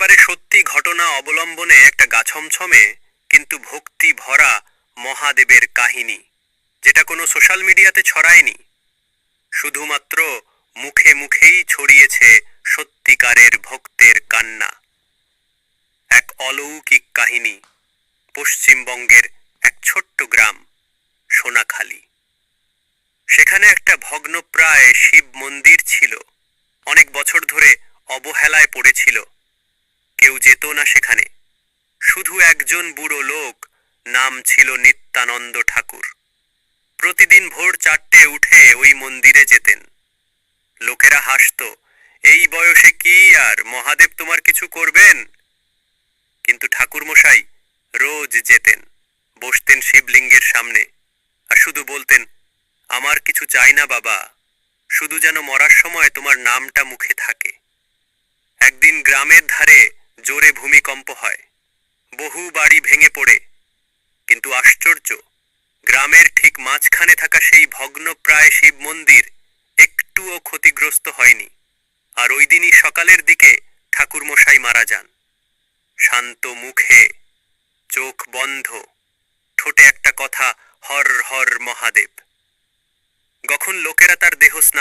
একেবারে সত্যি ঘটনা অবলম্বনে একটা গাছমছমে, কিন্তু ভক্তি ভরা মহাদেবের কাহিনী, যেটা কোনো সোশ্যাল মিডিয়াতে ছড়ায়নি। শুধুমাত্র মুখে মুখেই ছড়িয়েছে সত্যিকারের ভক্তের কান্না। এক অলৌকিক কাহিনী, পশ্চিমবঙ্গের এক ছোট্ট গ্রাম, সোনাখালী। সেখানে একটা ভগ্নপ্রায় শিব মন্দির ছিল, অনেক বছর ধরে অবহেলায় পড়েছিল। যেত না সেখানে। শুধু একজন বুড়ো লোক, নাম ছিল নিত্যানন্দ ঠাকুর। প্রতিদিন ভোর চারটে উঠে ওই মন্দিরে যেতেন। লোকেরা হাসত, এই বয়সে কি আর, মহাদেব তোমার কিছু করবেন? কিন্তু ঠাকুর মশাই রোজ যেতেন, বসতেন শিবলিঙ্গের সামনে আর শুধু বলতেন, আমার কিছু চাই না বাবা, শুধু যেন মরার সময় তোমার নামটা মুখে থাকে। একদিন গ্রামের ধারে জোরে ভূমিকম্প হয়। বহু বাড়ি ভেঙে পড়ে। কিন্তু আশ্চর্য, গ্রামের ঠিক মাঝখানে থাকা সেই ভগ্নপ্রায় শিব মন্দির একটুও ক্ষতিগ্রস্ত হয়নি। আর ওই দিনই সকালের দিকে ঠাকুরমশাই মারা যান। শান্ত মুখে চোখ বন্ধ, ঠোঁটে একটা কথা, হর হর মহাদেব। যখন লোকেরা তার দেহ স্নান